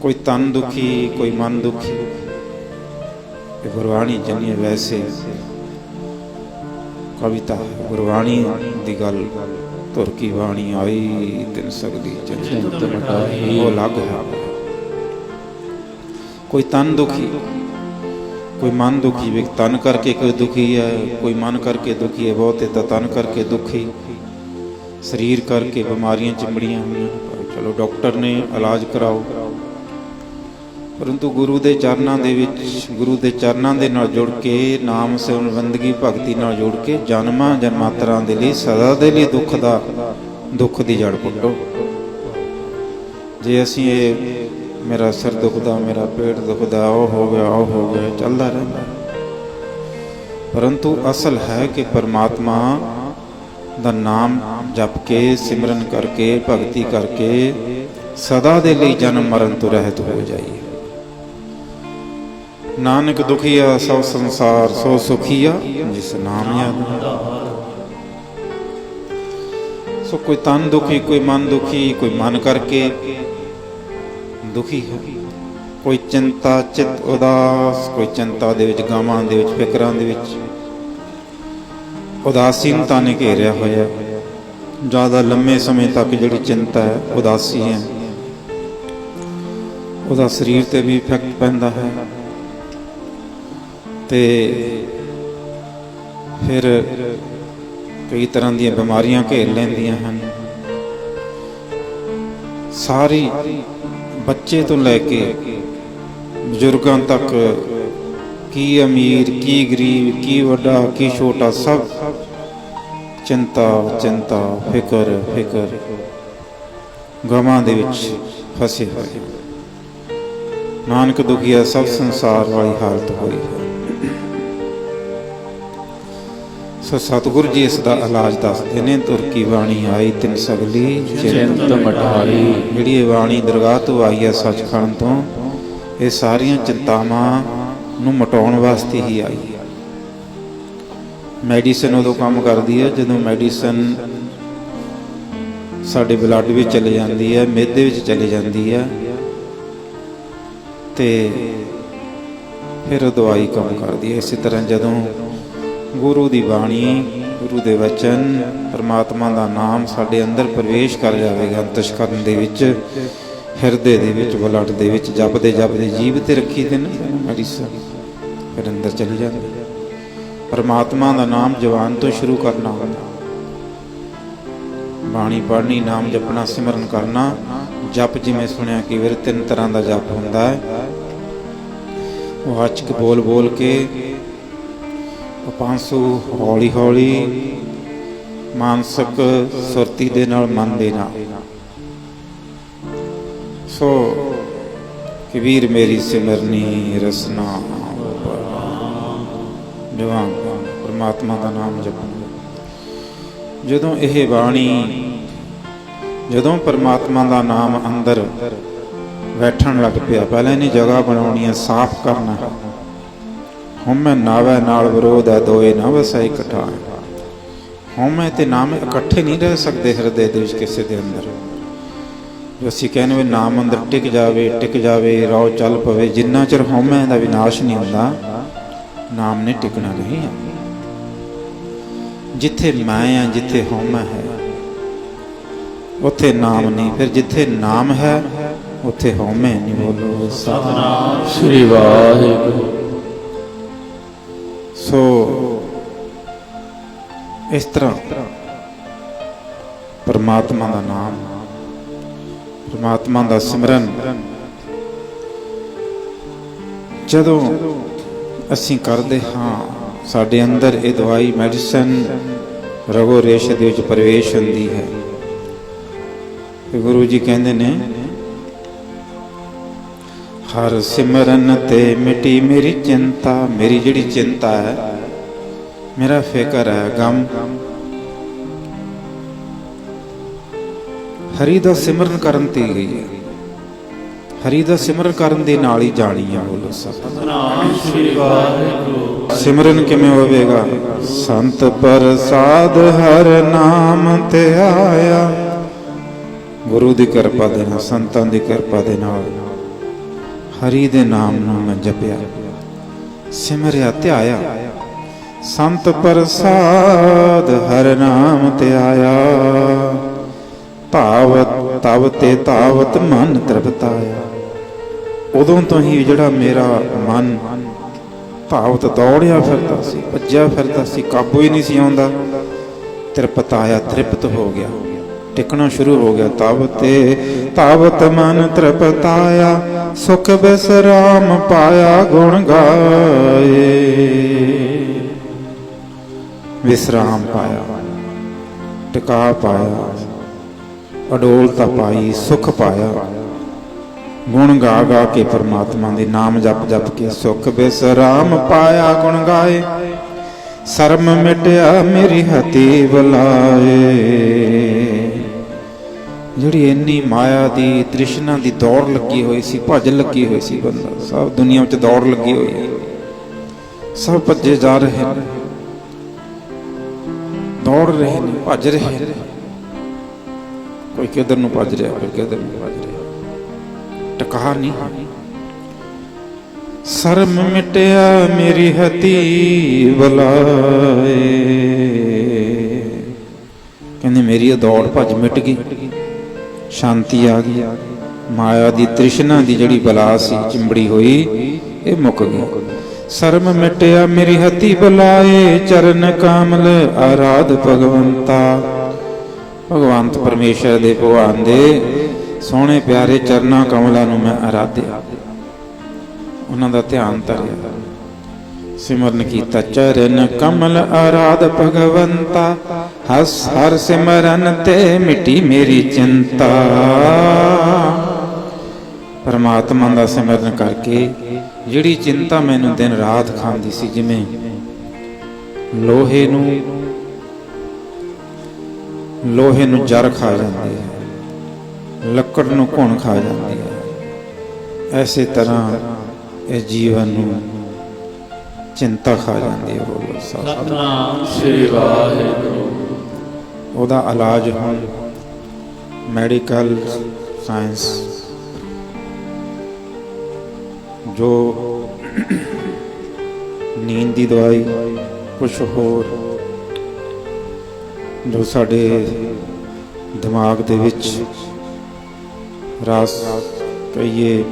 ਕੋਈ ਤਨ ਦੁਖੀ ਕੋਈ ਮਨ ਦੁਖੀ। ਇਹ ਗੁਰਬਾਣੀ ਜੰਨੀ ਵੈਸੇ। ਕਵਿਤਾ। ਗੁਰਬਾਣੀ ਦੀ ਗੱਲ ਧੁਰ ਕੀ ਬਾਣੀ ਆਈ ਤਿਨ ਸਗਦੀ ਚਿੰਤ ਮਟਾਈ। ਉਹ ਅਲੱਗ ਹੈ। ਕੋਈ ਤਨ ਦੁਖੀ ਕੋਈ ਮਨ ਦੁਖੀ ਵੀ ਤਨ ਕਰਕੇ ਕੋਈ ਦੁਖੀ ਹੈ ਕੋਈ ਮਨ ਕਰਕੇ ਦੁਖੀ ਹੈ ਬਹੁਤੇ ਤਾਂ ਤਨ ਕਰਕੇ ਦੁਖੀ। ਸਰੀਰ ਕਰਕੇ ਬਿਮਾਰੀਆਂ ਚਿੰਬੜੀਆਂ ਹੋਈਆਂ। ਚਲੋ ਡਾਕਟਰ ਨੇ ਇਲਾਜ ਕਰਾਓ। ਪਰੰਤੂ ਗੁਰੂ ਦੇ ਚਰਨਾਂ ਦੇ ਵਿੱਚ, ਗੁਰੂ ਦੇ ਚਰਨਾਂ ਦੇ ਨਾਲ ਜੁੜ ਕੇ, ਨਾਮ ਸਿਮਰਨ ਬੰਦਗੀ ਭਗਤੀ ਨਾਲ ਜੁੜ ਕੇ, ਜਨਮਾਂ ਜਨਮਾਤਰਾਂ ਦੇ ਲਈ, ਸਦਾ ਦੇ ਲਈ ਦੁੱਖ ਦਾ, ਦੁੱਖ ਦੀ ਜੜ ਪੁੱਟੋ। ਜੇ ਅਸੀਂ ਇਹ ਮੇਰਾ ਸਿਰ ਦੁਖਦਾ, ਮੇਰਾ ਪੇਟ ਦੁਖਦਾ, ਉਹ ਹੋ ਗਿਆ, ਉਹ ਹੋ ਗਿਆ, ਚੱਲਦਾ ਰਹਿੰਦਾ। ਪਰੰਤੂ ਅਸਲ ਹੈ ਕਿ ਪਰਮਾਤਮਾ ਦਾ ਨਾਮ ਜਪ ਕੇ, ਸਿਮਰਨ ਕਰਕੇ, ਭਗਤੀ ਕਰਕੇ, ਸਦਾ ਦੇ ਲਈ ਜਨਮ ਮਰਨ ਤੋਂ ਰਹਿਤ ਹੋ ਜਾਈਏ। ਨਾਨਕ ਦੁਖੀਆ, ਸਭ ਸੰਸਾਰ ਸੋ ਸੁਖੀਆ, ਜਿਸ ਨਾਮ ਯਾਦ ਸੋ ਕੋਈ ਤਨ ਦੁਖੀ, ਕੋਈ ਮਨ ਦੁਖੀ, ਕੋਈ ਮਨ ਕਰਕੇ ਦੁਖੀ ਹੈ। ਕੋਈ ਚਿੰਤਾ, ਚਿਤ ਉਦਾਸ, ਕੋਈ ਚਿੰਤਾ ਦੇ ਵਿੱਚ, ਗਾਵਾਂ ਦੇ ਵਿੱਚ, ਫਿਕਰਾਂ ਦੇ ਵਿੱਚ। ਉਦਾਸੀਨਤਾ ਨੇ ਘੇਰਿਆ ਹੋਇਆ। ਜ਼ਿਆਦਾ ਲੰਮੇ ਸਮੇਂ ਤੱਕ ਜਿਹੜੀ ਚਿੰਤਾ ਹੈ, ਉਦਾਸੀ ਹੈ। ਉਹਦਾ ਸਰੀਰ ਤੇ ਵੀ ਇਫੈਕਟ ਪੈਂਦਾ ਹੈ। ਤੇ ਫਿਰ ਕਈ ਤਰ੍ਹਾਂ ਦੀਆਂ ਬਿਮਾਰੀਆਂ ਘੇਰ ਲੈਂਦੀਆਂ ਹਨ। ਸਾਰੀ ਬੱਚੇ ਤੋਂ ਲੈ ਕੇ ਬਜ਼ੁਰਗਾਂ ਤੱਕ ਕੀ ਅਮੀਰ, ਕੀ ਗਰੀਬ, ਕੀ ਵੱਡਾ, ਕੀ ਛੋਟਾ ਸਭ ਚਿੰਤਾ ਚਿੰਤਾ, ਫਿਕਰ ਫਿਕਰ ਗਮਾਂ ਦੇ ਵਿੱਚ ਫਸੇ ਹੋਏ। ਨਾਨਕ ਦੁਖੀਆ ਸਭ ਸੰਸਾਰ ਵਾਲੀ ਹਾਲਤ ਹੋਈ ਹੈ। ਸੋ ਸਤਿਗੁਰੂ ਜੀ ਇਸ ਦਾ ਇਲਾਜ ਦੱਸਦੇ ਨੇ, ਤੁਰ ਕੀ ਬਾਣੀ ਆਈ ਤਿੰਨ ਸਗਲੀ, ਚਿੰਤ ਮਟਾਈ ਜਿਹੜੀ ਇਹ ਬਾਣੀ ਦਰਗਾਹ ਤੋਂ ਆਈ ਹੈ ਸੱਚਖੰਡ ਤੋਂ, ਇਹ ਸਾਰੀਆਂ ਚਿੰਤਾਵਾਂ ਨੂੰ ਮਟਾਉਣ ਵਾਸਤੇ ਹੀ ਆਈ ਹੈ ਮੈਡੀਸਨ ਉਦੋਂ ਕੰਮ ਕਰਦੀ ਹੈ ਜਦੋਂ ਮੈਡੀਸਨ ਸਾਡੇ ਬਲੱਡ ਵਿੱਚ ਚਲੇ ਜਾਂਦੀ ਹੈ ਮਿਹਦੇ ਵਿੱਚ ਚਲੇ ਜਾਂਦੀ ਹੈ ਤੇ ਫਿਰ ਦਵਾਈ ਕੰਮ ਕਰਦੀ ਹੈ ਇਸੇ ਤਰ੍ਹਾਂ ਜਦੋਂ ਗੁਰੂ ਦੀ ਬਾਣੀ, ਗੁਰੂ ਦੇ ਵਚਨ, ਪਰਮਾਤਮਾ ਦਾ ਨਾਮ ਸਾਡੇ ਅੰਦਰ ਪ੍ਰਵੇਸ਼ ਕਰ ਜਾਵੇਗਾ ਅੰਤਸ਼ਕਰਨ ਦੇ ਵਿੱਚ, ਹਿਰਦੇ ਦੇ ਵਿੱਚ, ਬਲੱਡ ਦੇ ਵਿੱਚ, ਜਪਦੇ ਜਪਦੇ ਜੀਵ ਤੇ ਰੱਖੀ ਦੇ ਨਾ ਮੈਡੀਸਨ ਫਿਰ ਅੰਦਰ ਚਲੀ ਜਾਂਦੀ ਪਰਮਾਤਮਾ ਦਾ ਨਾਮ ਜਵਾਨ ਤੋਂ ਸ਼ੁਰੂ ਕਰਨਾ ਹੁੰਦਾ। ਬਾਣੀ ਪੜ੍ਹਨੀ, ਨਾਮ ਜਪਣਾ, ਸਿਮਰਨ ਕਰਨਾ, ਜਪ ਜਿਵੇਂ ਸੁਣਿਆ ਕਿ ਵੀਰ ਤਿੰਨ ਤਰ੍ਹਾਂ ਦਾ ਜਪ ਹੁੰਦਾ ਹੈ। ਉਹ ਅਚਕ ਬੋਲ ਬੋਲ ਕੇ ਉਹ ਹੌਲੀ ਹੌਲੀ ਮਾਨਸਿਕ ਸੁਰਤੀ ਦੇ ਨਾਲ ਮਨ ਦੇ ਨਾਲ ਸੋ ਕਬੀਰ ਮੇਰੀ ਸਿਮਰਨੀ ਰਸਨਾ ਜਵਾਨ, ਪਰਮਾਤਮਾ ਦਾ ਨਾਮ ਜਪਣਾ। ਜਦੋਂ ਇਹ ਬਾਣੀ, ਜਦੋਂ ਪਰਮਾਤਮਾ ਦਾ ਨਾਮ ਅੰਦਰ ਬੈਠਣ ਲੱਗ ਪਿਆ, ਪਹਿਲਾਂ ਇਹਨੇ ਜਗ੍ਹਾ ਬਣਾਉਣੀ ਹੈ, ਸਾਫ਼ ਕਰਨਾ। ਹੈ ਹਉਮੈ ਨਾਵੇ ਨਾਲ ਵਿਰੋਧ ਹੈ, ਦੋਏ ਨਾ ਵਸੈ ਇਕੱਠਾ ਹਉਮੈ ਤੇ ਨਾਮ ਇਕੱਠੇ ਨਹੀਂ ਰਹਿ ਸਕਦੇ ਹਿਰਦੇ ਦੇ ਵਿੱਚ ਕਿਸੇ ਦੇ ਅੰਦਰ। ਜੋ ਅਸੀਂ ਕਹਿੰਦੇ ਵੀ ਨਾਮ ਅੰਦਰ ਟਿਕ ਜਾਵੇ ਟਿਕ ਜਾਵੇ ਰੌ ਚੱਲ ਪਵੇ, ਜਿੰਨਾ ਚਿਰ ਹਉਮੈ ਦਾ ਵਿਨਾਸ਼ ਨਹੀਂ ਹੁੰਦਾ, ਨਾਮ ਨੇ ਟਿਕਣਾ ਨਹੀਂ ਹੈ। ਜਿੱਥੇ ਮੈਂ ਆ ਜਿੱਥੇ ਹਉਮੈ ਹੈ, ਉੱਥੇ ਨਾਮ ਨਹੀਂ। ਫਿਰ ਜਿੱਥੇ ਨਾਮ ਹੈ, ਉੱਥੇ ਹਉਮੈ ਨਹੀਂ ਬੋਲੋ। ਸਤਨਾਮ। ਸ੍ਰੀ ਵਾਹਿਗੁਰੂ। ਸੋ ਇਸ ਤਰ੍ਹਾਂ ਪਰਮਾਤਮਾ ਦਾ ਨਾਮ, ਪਰਮਾਤਮਾ ਦਾ ਸਿਮਰਨ ਜਦੋਂ ਅਸੀਂ ਕਰਦੇ ਹਾਂ, ਸਾਡੇ ਅੰਦਰ ਇਹ ਦਵਾਈ ਮੈਡੀਸਨ ਰਗੋ ਰੇਸ਼ ਦੇ ਵਿੱਚ ਪ੍ਰਵੇਸ਼ ਹੁੰਦੀ ਹੈ। ਗੁਰੂ ਜੀ ਕਹਿੰਦੇ ਨੇ ਹਰ ਸਿਮਰਨ ਤੇ ਮਿਟੀ ਮੇਰੀ ਚਿੰਤਾ ਮੇਰੀ ਜਿਹੜੀ ਚਿੰਤਾ ਹੈ ਮੇਰਾ ਫਿਕਰ ਹੈ ਗਮ। ਹਰੀ ਦਾ ਸਿਮਰਨ ਕਰਨ ਤੇ ਗਈ ਹੈ। ਹਰੀ ਦਾ ਸਿਮਰਨ ਕਰਨ ਦੇ ਨਾਲ ਹੀ ਜਾਣੀ ਹੈ ਬੋਲੋ ਸਭ। ਸਤਨਾਮ ਸ੍ਰੀ ਵਾਹਿਗੁਰੂ। ਸਿਮਰਨ ਕਿਵੇਂ ਹੋਵੇਗਾ? ਸੰਤ ਪ੍ਰਸਾਦ ਹਰ ਨਾਮ ਤੇ ਆਇਆ। ਗੁਰੂ ਦੀ ਕਿਰਪਾ ਦੇ ਨਾਲ ਸੰਤਾਂ ਦੀ ਕਿਰਪਾ ਦੇ ਨਾਲ। ਹਰੀ ਦੇ ਨਾਮ ਨੂੰ ਮੈਂ ਜਪਿਆ। ਸਿਮਰਿਆ ਧਿਆਇਆ ਸੰਤ ਪ੍ਰਸਾਦ ਹਰ ਨਾਮ ਤੇ ਆਇਆ। ਭਾਵਤ ਤਵ ਤੇ ਤਾਵਤ ਮਨ ਤ੍ਰਿਪਤਾਇਆ। ਉਦੋਂ ਤੋਂ ਹੀ ਜਿਹੜਾ ਮੇਰਾ ਮਨ ਭਾਵਤ ਦੌੜਿਆ ਫਿਰਦਾ ਸੀ, ਭੱਜਿਆ ਫਿਰਦਾ ਸੀ, ਕਾਬੂ ਹੀ ਨਹੀਂ ਸੀ ਆਉਂਦਾ। ਤ੍ਰਿਪਤ ਆਇਆ ਤ੍ਰਿਪਤ ਹੋ ਗਿਆ। ਟਿਕਣਾ ਸ਼ੁਰੂ ਹੋ ਗਿਆ। ਤਵ ਤੇ ਤਾਵਤ ਮਨ ਤ੍ਰਿਪਤਾਇਆ। ਸੁਖ ਬਿਸਰਾਮ ਪਾਇਆ ਗੁਣ ਗਾਏ। ਵਿਸਰਾਮ ਪਾਇਆ, ਟਿਕਾ ਪਾਇਆ ਅਡੋਲਤਾ ਪਾਈ, ਸੁਖ ਪਾਇਆ। ਗੁਣ ਗਾ ਗਾ ਕੇ ਪਰਮਾਤਮਾ ਦੇ ਨਾਮ ਜਪ ਜਪ ਕੇ ਸੁਖ ਬਿਸਰਾਮ ਪਾਇਆ ਗੁਣ ਗਾਏ। ਸਰਮ ਮਿਟਿਆ ਮੇਰੀ ਹਤੀ ਬੁਲਾਏ। ਜਿਹੜੀ ਇੰਨੀ ਮਾਇਆ ਦੀ ਤ੍ਰਿਸ਼ਨਾ ਦੀ ਦੌੜ ਲੱਗੀ ਹੋਈ ਸੀ, ਭੱਜ ਲੱਗੀ ਹੋਈ ਸੀ ਬੰਦਾ। ਸਭ ਦੁਨੀਆ ਵਿੱਚ ਦੌੜ ਲੱਗੀ ਹੋਈ ਹੈ। ਸਭ ਭੱਜੇ ਜਾ ਰਹੇ ਨੇ। ਦੌੜ ਰਹੇ ਨੇ, ਭੱਜ ਰਹੇ ਨੇ। ਕੋਈ ਕਿਧਰ ਨੂੰ ਭੱਜ ਰਿਹਾ, ਕੋਈ ਕਿਧਰ ਨੂੰ ਭੱਜ ਰਿਹਾ। ਟਕਾ ਨਹੀਂ ਸਰਮ ਮਿਟਿਆ ਮੇਰੀ ਹਤੀ ਬੁਲਾਏ। ਕਹਿੰਦੇ, ਮੇਰੀ ਇਹ ਦੌੜ ਭੱਜ ਮਿਟ ਗਈ। ਸ਼ਾਂਤੀ ਆ ਗਈ। ਮਾਇਆ ਦੀ ਤ੍ਰਿਸ਼ਨਾ ਦੀ ਜਿਹੜੀ ਬਲਾ ਸੀ, ਚਿੰਬੜੀ ਹੋਈ, ਇਹ ਮੁੱਕ ਗਈ। ਸਰਮ ਮਿਟਿਆ ਮੇਰੀ ਹਤੀ ਬੁਲਾਏ, ਚਰਨ ਕਮਲ ਆਰਾਧ ਭਗਵੰਤਾ। ਭਗਵੰਤ ਪਰਮੇਸ਼ਰ ਦੇ ਭਗਵਾਨ ਦੇ ਸੋਹਣੇ ਪਿਆਰੇ ਚਰਨਾਂ ਕਮਲਾਂ ਨੂੰ ਮੈਂ ਆਰਾਧਿਆ। ਉਹਨਾਂ ਦਾ ਧਿਆਨ ਧਰਿਆ। ਸਿਮਰਨ ਕੀਤਾ ਚਰਨ ਕਮਲ ਆਰਾਧ ਭਗਵੰਤਾ, ਹਸ ਹਰ ਸਿਮਰਨ ਤੇ ਮਿਟੀ ਮੇਰੀ ਚਿੰਤਾ। ਪਰਮਾਤਮਾ ਦਾ ਸਿਮਰਨ ਕਰਕੇ ਜਿਹੜੀ ਚਿੰਤਾ ਮੈਨੂੰ ਦਿਨ ਰਾਤ ਖਾਂਦੀ ਸੀ, ਜਿਵੇਂ ਲੋਹੇ ਨੂੰ ਲੋਹੇ ਨੂੰ ਜਰ ਖਾ ਜਾਂਦੀ ਹੈ, ਲੱਕੜ ਨੂੰ ਘੁਣ ਖਾ ਜਾਂਦੀ ਹੈ, ਐਸੇ ਤਰ੍ਹਾਂ ਇਹ ਜੀਵਨ ਨੂੰ ਚਿੰਤਾ ਖਾ ਜਾਂਦੀ ਹੈ ਬੋਲੋ ਸਤਨਾਮ ਸ੍ਰੀ ਵਾਹਿਗੁਰੂ। ਉਹਦਾ ਇਲਾਜ ਹੁਣ ਮੈਡੀਕਲ ਸਾਇੰਸ ਜੋ ਨੀਂਦ ਦੀ ਦਵਾਈ ਕੁਝ ਹੋਰ ਜੋ ਸਾਡੇ ਦਿਮਾਗ ਦੇ ਵਿੱਚ ਰਸ ਕਹੀਏ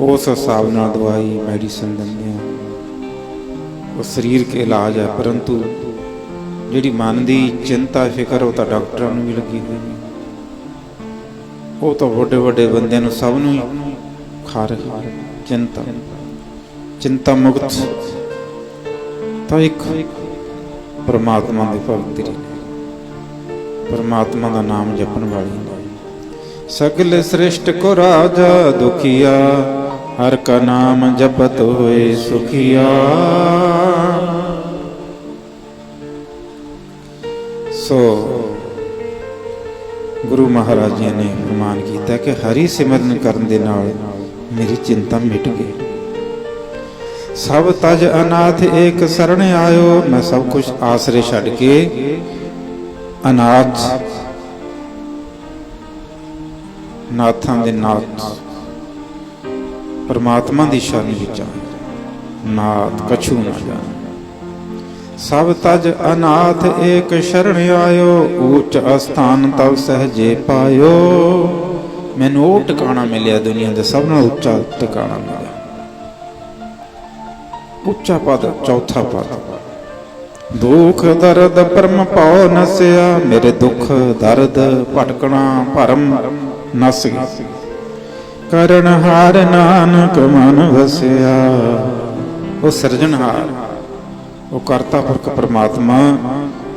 ਉਸ ਹਿਸਾਬ ਨਾਲ ਦਵਾਈ ਮੈਡੀਸਨ ਦਿੰਦੇ ਆ। ਉਹ ਸਰੀਰਕ ਇਲਾਜ ਹੈ, ਪਰੰਤੂ ਜਿਹੜੀ ਮਨ ਦੀ ਚਿੰਤਾ, ਫਿਕਰ, ਉਹ ਤਾਂ ਡਾਕਟਰਾਂ ਨੂੰ ਵੀ ਲੱਗੀ ਹੋਈ ਹੈ। ਉਹ ਤਾਂ ਵੱਡੇ ਵੱਡੇ ਬੰਦਿਆਂ ਨੂੰ ਸਭ ਨੂੰ ਖਾ ਰਹੀ ਚਿੰਤਾ। ਚਿੰਤਾ ਮੁਕਤ ਤਾਂ ਇੱਕ ਪਰਮਾਤਮਾ ਦੀ ਭਗਤੀ ਨੇ ਪਰਮਾਤਮਾ ਦਾ ਨਾਮ ਜਪਣ ਵਾਲੀ ਨੇ ਸਗਲ ਸ੍ਰਿਸ਼ਟ ਕੋ ਰਾਜਾ ਦੁਖੀਆ ਹਰ ਕਾ ਨਾਮ ਜਪਤ ਹੋਏ ਸੁਖੀਆ। ਸੋ ਗੁਰੂ ਮਹਾਰਾਜ ਜੀ ਨੇ ਫਰਮਾਨ ਕੀਤਾ ਕਿ ਹਰੀ ਸਿਮਰਨ ਕਰਨ ਦੇ ਨਾਲ ਮੇਰੀ ਚਿੰਤਾ ਮਿਟ ਗਈ। ਸਭ ਤਜ ਅਨਾਥ ਏਕ ਸਰਣ ਆਇਓ, ਮੈਂ ਸਭ ਕੁਝ ਆਸਰੇ ਛੱਡ ਕੇ ਅਨਾਥ ਨਾਥਾਂ ਦੇ ਨਾਥ ਪਰਮਾਤਮਾ ਦੀ ਸ਼ਰਨ ਵਿੱਚ ਆ ਨਾਥ ਕਛੂ ਨਾ ਜਾਣ। ਸਭ ਤਜ ਅਨਾਥ ਏਕ ਸ਼ਰਨ ਆਇਓ ਉੱਚ ਅਸਥਾਨ ਤਵ ਸਹਜੇ ਪਾਇਓ। ਮੈਨੂੰ ਉਹ ਟਿਕਾਣਾ ਮਿਲਿਆ ਦੁਨੀਆ ਦੇ ਸਭ ਨਾਲੋਂ ਉੱਚਾ ਟਿਕਾਣਾ ਮਿਲਿਆ। ਉੱਚਾ ਪਦ, ਚੌਥਾ ਪਦ। ਦੁਖ ਦਰਦ ਪਰਮ ਪਾਉ ਨਸਿਆ, ਮੇਰੇ ਦੁੱਖ ਦਰਦ ਭਟਕਣਾ ਭਰਮ ਨਸ ਗਿਆ। ਕਰਨ ਹਾਰ ਨਾਨਕ ਮਨ ਵਸਿਆ। ਉਹ ਸਿਰਜਣਹਾਰ ਉਹ ਕਰਤਾ ਪੁਰਖ ਪ੍ਰਮਾਤਮਾ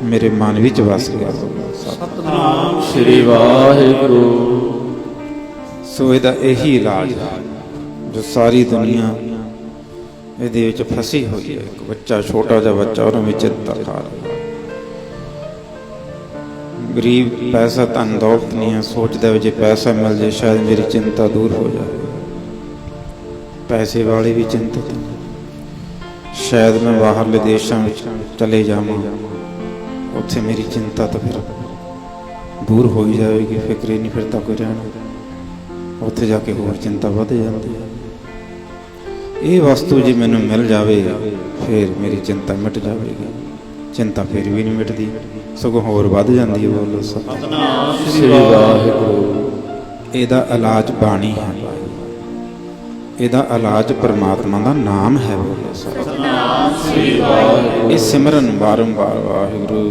ਮੇਰੇ ਮਨ ਵਿੱਚ ਵਸ ਗਿਆ ਸਤਨਾਮ ਸ੍ਰੀ ਵਾਹਿਗੁਰੂ। ਸੋ ਇਹਦਾ ਇਹੀ ਇਲਾਜ ਹੈ ਜੋ ਸਾਰੀ ਦੁਨੀਆ ਇਹਦੇ ਵਿੱਚ ਫਸੀ ਹੋਈ ਹੈ। ਇੱਕ ਬੱਚਾ ਛੋਟਾ ਜਿਹਾ ਬੱਚਾ ਉਹਨੂੰ ਵਿੱਚ ਚਿੰਤਾ ਖਾ ਰਿਹਾ ਗਰੀਬ ਪੈਸਾ ਧਨ ਦੌਲਤ ਨਹੀਂ ਹੈ ਸੋਚਦਾ ਵੀ ਜੇ ਪੈਸਾ ਮਿਲ ਜੇ ਸ਼ਾਇਦ ਮੇਰੀ ਚਿੰਤਾ ਦੂਰ ਹੋ ਜਾਵੇ ਪੈਸੇ ਵਾਲੇ ਵੀ ਚਿੰਤਤ ਨੇ। ਸ਼ਾਇਦ ਮੈਂ ਬਾਹਰਲੇ ਦੇਸ਼ਾਂ ਵਿੱਚ ਚਲੇ ਜਾਵਾਂ। ਉੱਥੇ ਮੇਰੀ ਚਿੰਤਾ ਤਾਂ ਫਿਰ ਦੂਰ ਹੋ ਹੀ ਜਾਵੇਗੀ, ਫਿਕਰ ਹੀ ਨਹੀਂ, ਫਿਰ ਤਾਂ ਕੋਈ ਰਹਿਣਾ ਉੱਥੇ ਜਾ ਕੇ ਹੋਰ ਚਿੰਤਾ ਵੱਧ ਜਾਂਦੀ ਹੈ। ਇਹ ਵਸਤੂ ਜੇ ਮੈਨੂੰ ਮਿਲ ਜਾਵੇ, ਫਿਰ ਮੇਰੀ ਚਿੰਤਾ ਮਿਟ ਜਾਵੇਗੀ। ਚਿੰਤਾ ਫਿਰ ਵੀ ਨਹੀਂ ਮਿਟਦੀ ਸਗੋਂ ਹੋਰ ਵੱਧ ਜਾਂਦੀ ਹੈ ਬੋਲੋ ਸਤਿ ਸ੍ਰੀ ਵਾਹਿਗੁਰੂ। ਇਹਦਾ ਇਲਾਜ ਬਾਣੀ ਹੈ। ਇਹਦਾ ਇਲਾਜ ਪਰਮਾਤਮਾ ਦਾ ਨਾਮ ਹੈ ਬੋਲੋ ਸਤਿ ਸ੍ਰੀ ਵਾਹਿਗੁਰੂ ਇਹ ਸਿਮਰਨ ਬਾਰੰਬਾਰ ਵਾਹਿਗੁਰੂ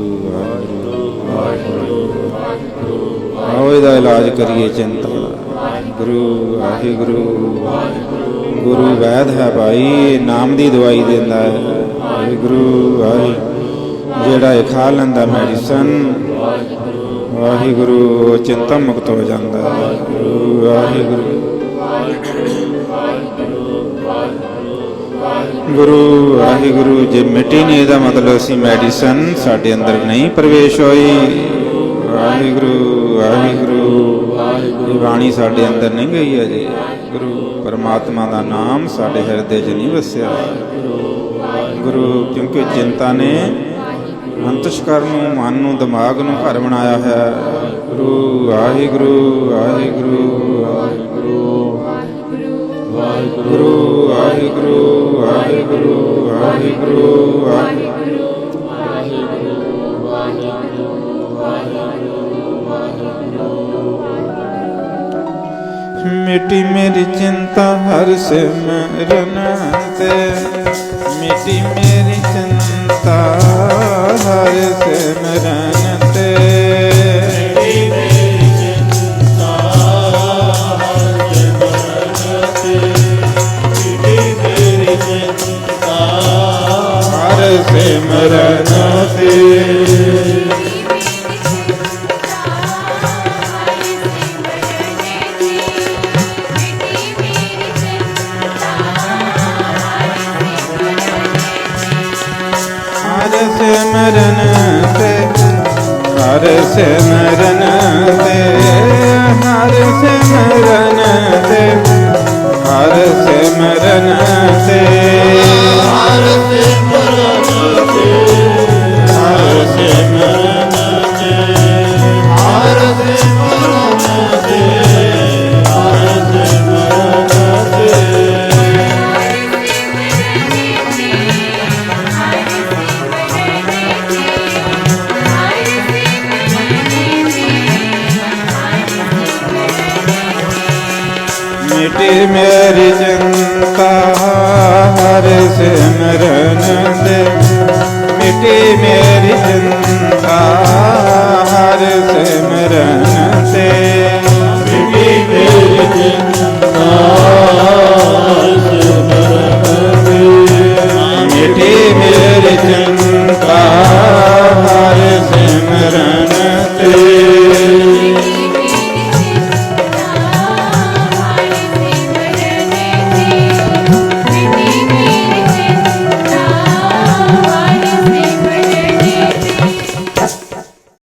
ਵਾਹਿਗੁਰੂ ਆਓ ਇਹਦਾ ਇਲਾਜ ਕਰੀਏ ਚਿੰਤਾ ਦਾ। ਗੁਰੂ ਵਾਹਿਗੁਰੂ ਗੁਰੂ ਵੈਦ ਹੈ ਭਾਈ ਨਾਮ ਦੀ ਦਵਾਈ ਦਿੰਦਾ ਹੈ। ਵਾਹਿਗੁਰੂ ਵਾਹਿਗੁਰੂ ਜਿਹੜਾ ਇਹ ਖਾ ਲੈਂਦਾ ਮੈਡੀਸਨ ਵਾਹਿਗੁਰੂ ਚਿੰਤਾ ਮੁਕਤ ਹੋ ਜਾਂਦਾ ਵਾਹਿਗੁਰੂ ਵਾਹਿਗੁਰੂ। ਗੁਰੂ, ਵਾਹਿਗੁਰੂ, ਜੇ ਮਿਟੀ ਨਹੀਂ, ਇਹਦਾ ਮਤਲਬ ਅਸੀਂ ਮੈਡੀਸਨ ਸਾਡੇ ਅੰਦਰ ਨਹੀਂ ਪ੍ਰਵੇਸ਼ ਹੋਈ। ਵਾਹਿਗੁਰੂ ਵਾਹਿਗੁਰੂ। ਇਹ ਬਾਣੀ ਸਾਡੇ ਅੰਦਰ ਨਹੀਂ ਗਈ ਅਜੇ। ਗੁਰੂ ਪਰਮਾਤਮਾ ਦਾ ਨਾਮ ਸਾਡੇ ਹਿਰਦੇ 'ਚ ਨਹੀਂ ਵਸਿਆ। ਗੁਰੂ, ਕਿਉਂਕਿ ਚਿੰਤਾ ਨੇ ਅੰਤਸ਼ਕਰ ਨੂੰ, ਮਨ ਨੂੰ, ਦਿਮਾਗ ਨੂੰ ਘਰ ਬਣਾਇਆ ਹੈ। ਗੁਰੂ, ਵਾਹਿਗੁਰੂ ਵਾਹਿਗੁਰੂ ਵਾਹਿਗੁਰੂ ਗੁਰੂ ਵਾਹਿਗੁਰੂ ਵਾਹਿਗੁਰੂ ਵਾਹਿਗੁਰੂ ਵਾਹਿਗੁਰੂ। ਮਿਟੀ ਮੇਰੀ ਚਿੰਤਾ ਹਰ ਸਿਮਰਨ ਤੇ, ਮਿਟੀ ਮੇਰੀ ਚਿੰਤਾ Hare Krishna ਹਰ ਸਿਮਰਨ ਤੇ ਹਰ ਸਿਮਰਨ ਤੇ ਹਰ ਸਿਮਰਨ ਤੇ। ਹਰ ਸਿਮਰਨ ਤੇ। ਮਿਟੀ ਮੇਰੀ ਚਿੰਤਾ ਹਰ ਸਿਮਰਨ ਦੇ ਮਿਟੀ ਮੇਰੀ ਚਿੰਤਾ ਹਰ ਸਿਮਰਨ ਤੇ ਮਿਟੀ ਮੇਰੀ ਚਿੰਤਾ ਹਰ ਸਿਮਰਨ ਤੇ ਮਿਟੀ ਮੇਰੀ ਚਿੰਤਾ ਹਰ ਸਿਮਰਨ